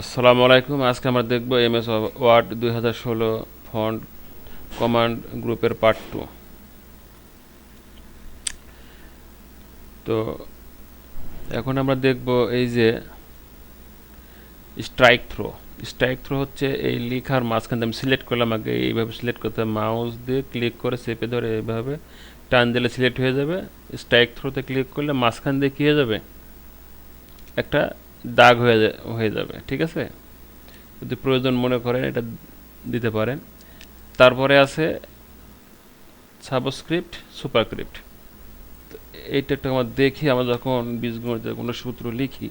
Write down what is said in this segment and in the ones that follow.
আসসালামু আলাইকুম। আজকে আমরা দেখব এম এস ওয়ার্ড দুই হাজার ষোলো ফন্ট কমান্ড গ্রুপের পার্ট টু। তো এখন আমরা দেখব এই যে স্ট্রাইক থ্রো স্ট্রাইক থ্রো হচ্ছে এই লেখার মাঝখান আমি সিলেক্ট করলাম। আগে এইভাবে সিলেক্ট করতে মাউস দিয়ে ক্লিক করে চেপে ধরে এইভাবে টান দিলে সিলেক্ট হয়ে যাবে। স্ট্রাইক থ্রোতে ক্লিক করলে মাঝখান দিয়ে কী হয়ে যাবে? একটা দাগ হয়ে হয়ে যাবে, ঠিক আছে? যদি প্রয়োজন মনে করেন এটা দিতে পারেন। তারপরে আছে সাবস্ক্রিপ্ট সুপারস্ক্রিপ্ট এইটা একটু আমরা দেখি, আমরা যখন বীজগণিতের কোনো সূত্র লিখি,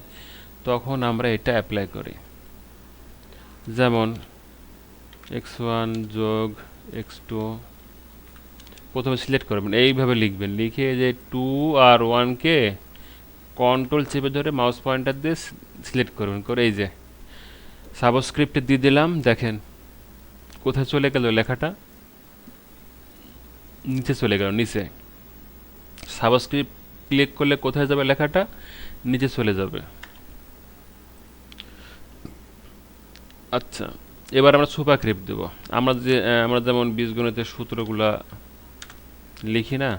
তখন আমরা এটা অ্যাপ্লাই করি। যেমন এক্স ওয়ান যোগ এক্স টু, প্রথমে সিলেক্ট করবেন, এইভাবে লিখবেন। লিখে যে টু আর ওয়ানকে কন্ট্রোল চেপে ধরে মাউস পয়েন্টার দিয়ে সিলেক্ট করবেন করে এই যে সাবস্ক্রিপ্টে দিয়ে দিলাম, দেখেন কোথায় চলে গেল লেখাটা? নিচে চলে গেল, নিচে। সাবস্ক্রিপ্ট ক্লিক করলে কোথায় যাবে লেখাটা? নিচে চলে যাবে। আচ্ছা এবার আমরা সুপারস্ক্রিপ্ট দেব। আমরা যে, আমরা যেমন বীজগণিতের সূত্রগুলা লিখি না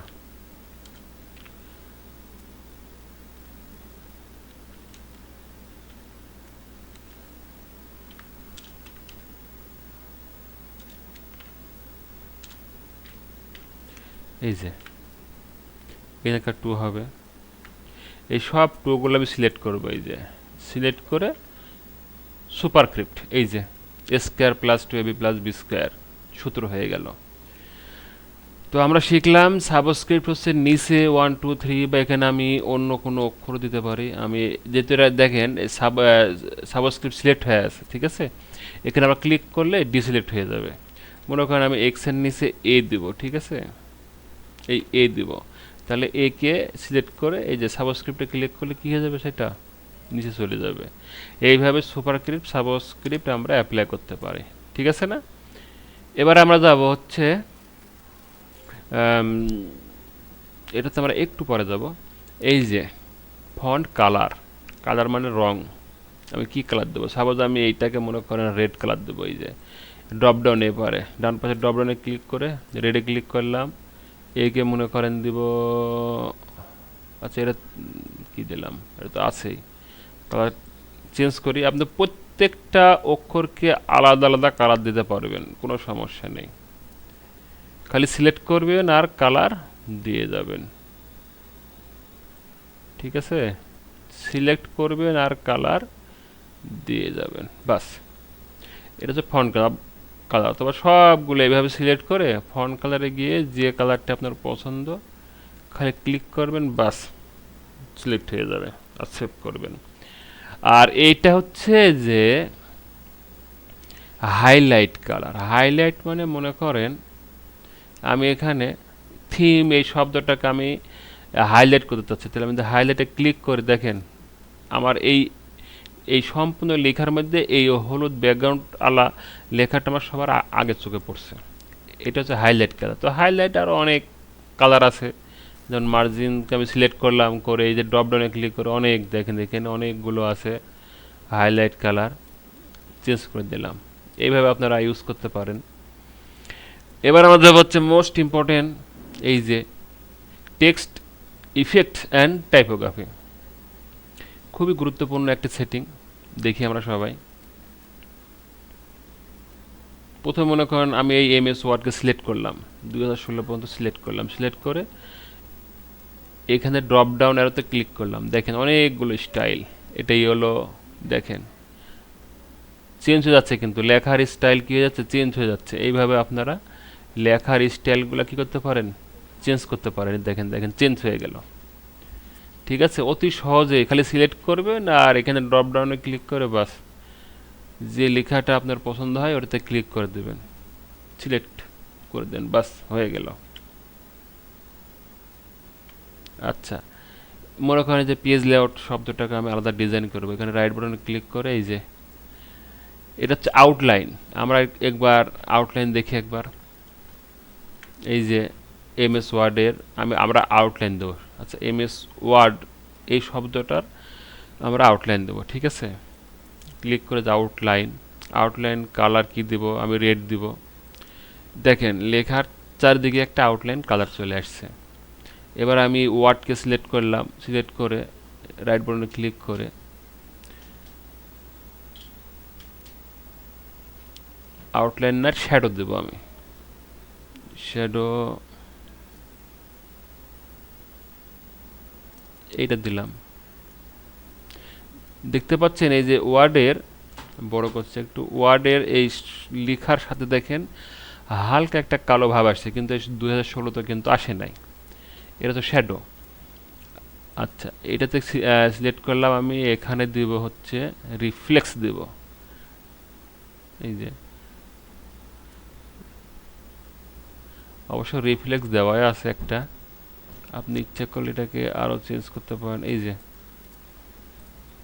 এই যে, এখানে টু হবে। এই সব টুগুলো আমি সিলেক্ট করব, এই যে। সিলেক্ট করে সুপারক্রিপ্ট, এই যে, square plus two a b plus b square, সূত্র হয়ে গেল। তো আমরা শিখলাম সাবস্ক্রিপ্ট হচ্ছে নিচে ওয়ান টু থ্রি বা এখানে আমি অন্য কোনো অক্ষর দিতে পারি। আমি যেহেতু এরা দেখেন সাব সাবস্ক্রিপ্ট সিলেক্ট হয়ে আছে, ঠিক আছে? এখানে আমরা ক্লিক করলে ডিসিলেক্ট হয়ে যাবে। মনে করেন আমি এক্সের নিচে এ দেবো, ঠিক আছে? এই এ দিব। তাহলে এ কে সিলেক্ট করে এই যে সাবস্ক্রিপ্টে ক্লিক করলে কী হয়ে যাবে সেটা? নিচে চলে যাবে। এইভাবে সুপারস্ক্রিপ্ট সাবস্ক্রিপ্ট আমরা অ্যাপ্লাই করতে পারি। ঠিক আছে না? এবার আমরা যাব হচ্ছে এটাতে আমরা একটু পরে যাব। এই যে ফন্ট কালার কালার মানে রং। আমি কি কালার দেবো? সাপোজ আমি এইটাকে মনে করেন রেড কালার দেবো, এই যে। ড্রপ পারে। ডান পাশে ড্রপ ডাউনে ক্লিক করে রেডে ক্লিক করলাম। একে মনে করেন দিব আচ্ছা এটা কি দিলাম? এটা তো আছেই। কালার চেঞ্জ করি। আপনি প্রত্যেকটা অক্ষরকে আলাদা আলাদা কালার দিতে পারবেন, কোনো সমস্যা নেই। খালি সিলেক্ট করবেন আর কালার দিয়ে যাবেন। ঠিক আছে? সিলেক্ট করবেন আর কালার দিয়ে যাবেন। বাস। এটা হচ্ছে ফন্ট কালার কালার অথবা সবগুলো এইভাবে সিলেক্ট করে ফন্ট কালারে গিয়ে যে কালারটা আপনার পছন্দ, খালি ক্লিক করবেন বাস সিলেক্ট হয়ে যাবে আর সেভ করবেন। আর এইটা হচ্ছে যে হাইলাইট কালার হাইলাইট মানে মনে করেন আমি এখানে থিম এই শব্দটাকে আমি হাইলাইট করতে চাচ্ছি। তাহলে আমি হাইলাইটে ক্লিক করে, দেখেন, আমার এই এই সম্পূর্ণ লেখার মধ্যে এই হলুদ ব্যাকগ্রাউন্ড আলা লেখাটা আমার সবার আগে চোখে পড়ছে। এটা হচ্ছে হাইলাইট কালার তো হাইলাইট আরও অনেক কালার আছে। যেমন মার্জিনকে আমি সিলেক্ট করলাম, করে এই যে ড্রপ ডাউনে ক্লিক করে অনেক দেখেন দেখেন অনেকগুলো আছে হাইলাইট কালার চেঞ্জ করে দিলাম। এইভাবে আপনারা ইউজ করতে পারেন। এবার আমাদের হচ্ছে মোস্ট ইম্পর্টেন্ট এই যে টেক্সট ইফেক্ট অ্যান্ড টাইপোগ্রাফি খুবই গুরুত্বপূর্ণ একটা সেটিং দেখি আমরা সবাই। প্রথমে মনে করেন আমি এই এম এস ওয়ার্ডকে সিলেক্ট করলাম, দুই হাজার ষোলো পর্যন্ত সিলেক্ট করলাম। সিলেক্ট করে এখানে ড্রপ ডাউন অ্যারোতে ক্লিক করলাম। দেখেন অনেকগুলো স্টাইল এটাই হলো দেখেন। চেঞ্জ হয়ে যাচ্ছে কিন্তু, লেখার স্টাইল কী হয়ে যাচ্ছে? চেঞ্জ হয়ে যাচ্ছে। এইভাবে আপনারা লেখার স্টাইলগুলো কী করতে পারেন? চেঞ্জ করতে পারেন। দেখেন দেখেন চেঞ্জ হয়ে গেল। ঠিক আছে? অতি সহজে। খালি সিলেক্ট করবেন আর এখানে ড্রপ ডাউনে ক্লিক করে বাস। যে লেখাটা আপনার পছন্দ হয়, ওটাতে ক্লিক করে দেবেন। সিলেক্ট করে দেন, বাস, হয়ে গেল। আচ্ছা। মনে করেন যে পেজ লেআউট শব্দটাকে আমি আলাদা ডিজাইন করব। এখানে রাইট বাটনে ক্লিক করে এই যে, এটা হচ্ছে আউটলাইন আমরা একবার আউটলাইন দেখি একবার। এই যে এম এস ওয়ার্ডের আমি, আমরা আউটলাইন দেবো। আচ্ছা এম এস ওয়ার্ড এই শব্দটার আমরা আউটলাইন দেবো, ঠিক আছে? ক্লিক করে আউটলাইন আউটলাইন কালার কি দিব, আমি রেড দিব। দেখেন, লেখার চারিদিকে একটা আউটলাইন কালার চলে আসছে। এবার আমি ওয়ার্ডকে সিলেক্ট করলাম সিলেক্ট করে রাইট বাটনে ক্লিক করে আউটলাইনার শ্যাডো দেব আমি। শ্যাডো এইটা দিলাম। দেখতে পাচ্ছেন এই যে ওয়ার্ডের, বড় করছে একটু, ওয়ার্ডের এই লেখার সাথে দেখেন হালকা একটা কালো ভাব আসছে, কিন্তু দুই হাজার ষোলোতে কিন্তু আসে নাই। এটা তো শ্যাডো আচ্ছা এটাতে সিলেক্ট করলাম আমি, এখানে দিব হচ্ছে রিফ্লেক্স দিব। এই যে। অবশ্য রিফ্লেক্স দেওয়াই আছে একটা। আপনি ইচ্ছা করলে এটাকে আরও চেঞ্জ করতে পারেন। এই যে,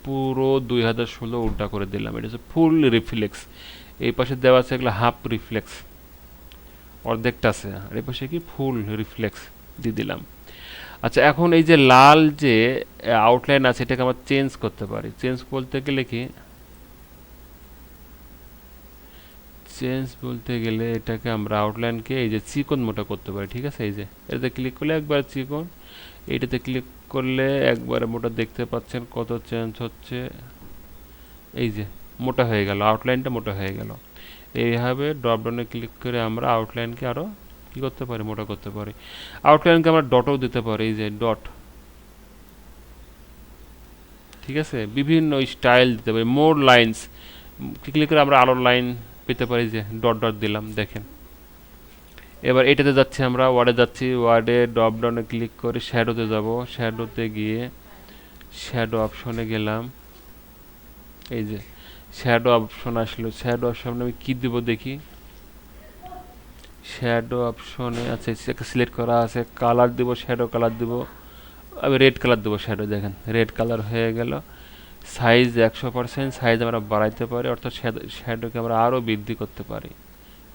পুরো দুই হাজার ষোলো উল্টা করে দিলাম। এটা হচ্ছে ফুল রিফ্লেক্স এই পাশে দেওয়া আছে এগুলো হাফ রিফ্লেক্স অর্ধেকটা আছে। আর এই পাশে কি? ফুল রিফ্লেক্স দিয়ে দিলাম। আচ্ছা এখন এই যে লাল যে আউটলাইন আছে, এটাকে আমরা চেঞ্জ করতে পারি। চেঞ্জ বলতে গেলে কি? চেঞ্জ বলতে গেলে এটাকে আমরা আউটলাইনকে এই যে চিকন মোটা করতে পারি, ঠিক আছে? এই যে, এটাতে ক্লিক করলে একবার চিকন এইটাতে ক্লিক করলে একবারে মোটা দেখতে পাচ্ছেন কত চেঞ্জ হচ্ছে। এই যে, মোটা হয়ে গেল আউটলাইনটা মোটা হয়ে গেল। এইভাবে ড্রপডাউনে ক্লিক করে আমরা আউটলাইনকে আরও কী করতে পারি, মোটা করতে পারি। আউটলাইনকে আমরা ডটও দিতে পারি, এই যে ডট ঠিক আছে? বিভিন্ন স্টাইল দিতে পারি মোর লাইন্স ক্লিক করে আমরা আরও লাইন পেতে পারি যে ডট ডট দিলাম, দেখেন। এবার এটাতে যাচ্ছি আমরা ওয়ার্ডে যাচ্ছি ওয়ার্ডে ড্রপ ডাউনে ক্লিক করে শ্যাডোতে যাব। শ্যাডোতে গিয়ে শ্যাডো অপশনে গেলাম। এই যে শ্যাডো অপশন আসলো। শ্যাডো অপশনে আমি কী দিব দেখি? শ্যাডো অপশনে আছে সিলেক্ট করা আছে কালার দিব শ্যাডো কালার দিব। আমি রেড কালার দেবো শ্যাডো দেখেন রেড কালার হয়ে গেল। সাইজ একশো পার্সেন্ট সাইজ আমরা বাড়াইতে পারি, অর্থাৎ শ্যাডোকে আমরা আরও বৃদ্ধি করতে পারি।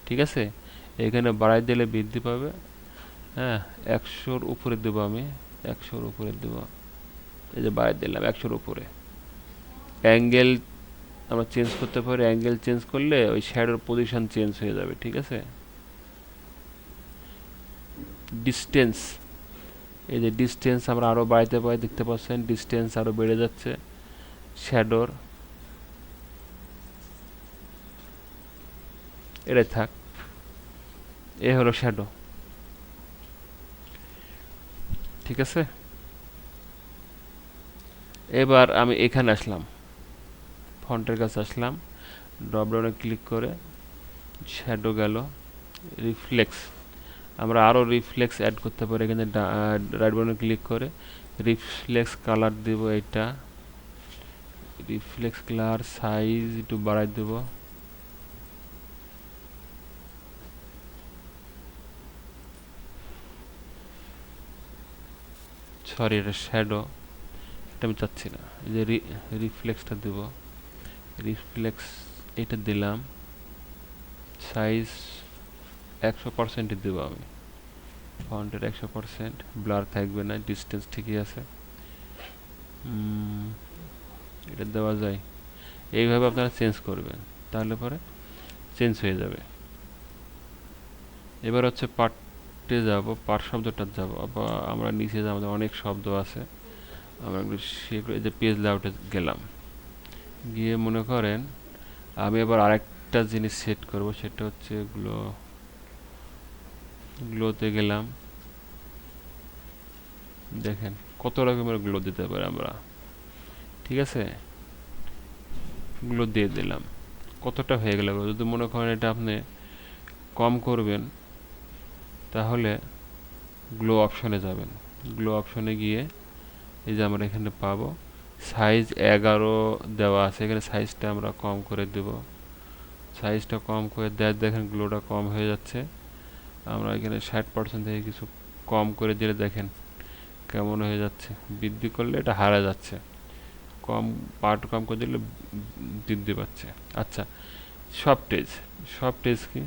ঠিক আছে? এখানে বাড়াই দিলে বৃদ্ধি পাবে। হ্যাঁ একশোর উপরে দেবো আমি, একশোর উপরে দেবো। এই যে বাড়াই দিলাম, একশোর উপরে। অ্যাঙ্গেল আমরা চেঞ্জ করতে পারি, অ্যাঙ্গেল চেঞ্জ করলে ওই শ্যাডোর পজিশন চেঞ্জ হয়ে যাবে, ঠিক আছে? ডিস্টেন্স এই যে ডিস্টেন্স আমরা আরও বাড়াইতে পারি, দেখতে পাচ্ছেন ডিস্টেন্স আরও বেড়ে যাচ্ছে। শ্যাডোর। এটাই থাক। এ হলো শ্যাডো। ঠিক আছে? এবার আমি এখানে আসলাম। ফন্টের কাছে আসলাম। ড্রপডাউনে ক্লিক করে শ্যাডো গেল। রিফ্লেক্স। আমরা আরও রিফ্লেক্স অ্যাড করতে পারি। এখানে রাইট বাটনে ক্লিক করে রিফ্লেক্স কালার দেব এটা। রিফ্লেক্স কালার সাইজ একটু বাড়াই দেব। সরি এটা শ্যাডো এটা আমি চাচ্ছি না। এই যে রিফ্লেক্সটা দেব। রিফ্লেক্স এটা দিলাম। সাইজ একশো পার্সেন্টই দেবো আমি। ফন্টের একশো পার্সেন্ট ব্লার থাকবে না। ডিস্টেন্স ঠিকই আছে। এটা দেওয়া যায়। এইভাবে আপনারা চেঞ্জ করবেন, তাহলে পরে চেঞ্জ হয়ে যাবে। এবার হচ্ছে পার্টে যাব পার শব্দটা যাব। বা আমরা নিচে যে আমাদের অনেক শব্দ আছে, আমরা সেগুলো যে পেজ লেআউটে গেলাম। গিয়ে মনে করেন, আমি এবার আরেকটা জিনিস সেট করব, সেটা হচ্ছে এগুলো গ্লোতে গেলাম। দেখেন কত রকমের গ্লো দিতে পারি আমরা। ঠিক আছে? গ্লো দিয়ে দিলাম। কতটা হয়ে গেল? যদি মনে করেন এটা আপনি কম করবেন, তাহলে গ্লো অপশনে যাবেন। গ্লো অপশনে গিয়ে এই যে আমরা এখানে পাবো সাইজ এগারো দেওয়া আছে। এখানে সাইজটা আমরা কম করে দেব। সাইজটা কম করে দেয়, দেখেন গ্লোটা কম হয়ে যাচ্ছে। আমরা এখানে ষাট পার্সেন্ট থেকে কিছু কম করে দিলে দেখেন কেমন হয়ে যাচ্ছে। বৃদ্ধি করলে এটা হারা যাচ্ছে। কম পার্ট কম করে দিলে বৃদ্ধি পাচ্ছে। আচ্ছা সব টেজ সব টেজ কি?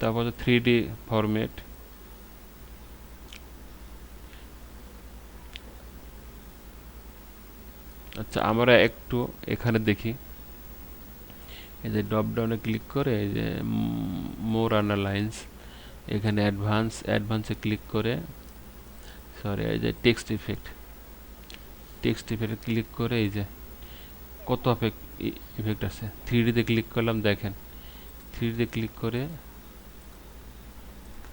তারপর থ্রি ডি ফরম্যাট আচ্ছা আমরা একটু এখানে দেখি। এই যে ডপ ডাউনে ক্লিক করে, এই যে মোর অ্যানালাইন্স এখানে অ্যাডভান্স অ্যাডভান্সে ক্লিক করে। সরি এই যে টেক্সট ইফেক্ট টেক্সট ইফেক্টে ক্লিক করে এই যে কত এফেক্ট ইফেক্ট আছে? থ্রি ডিতে ক্লিক করলাম, দেখেন। থ্রি ডিতে ক্লিক করে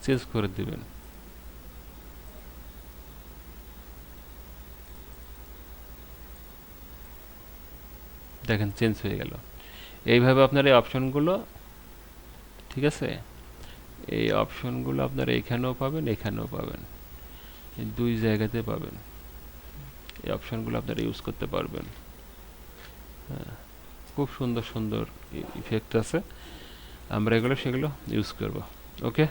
চেঞ্জ করে দেবেন। দেখেন চেঞ্জ হয়ে গেল। এইভাবে আপনার এই অপশনগুলো ঠিক আছে? এই অপশনগুলো আপনারা এখানেও পাবেন এখানেও পাবেন। দুই জায়গাতে পাবেন। এই অপশানগুলো আপনারা ইউজ করতে পারবেন। হ্যাঁ খুব সুন্দর সুন্দর ইফেক্ট আছে। আমরা এগুলো, সেগুলো ইউজ করব। ওকে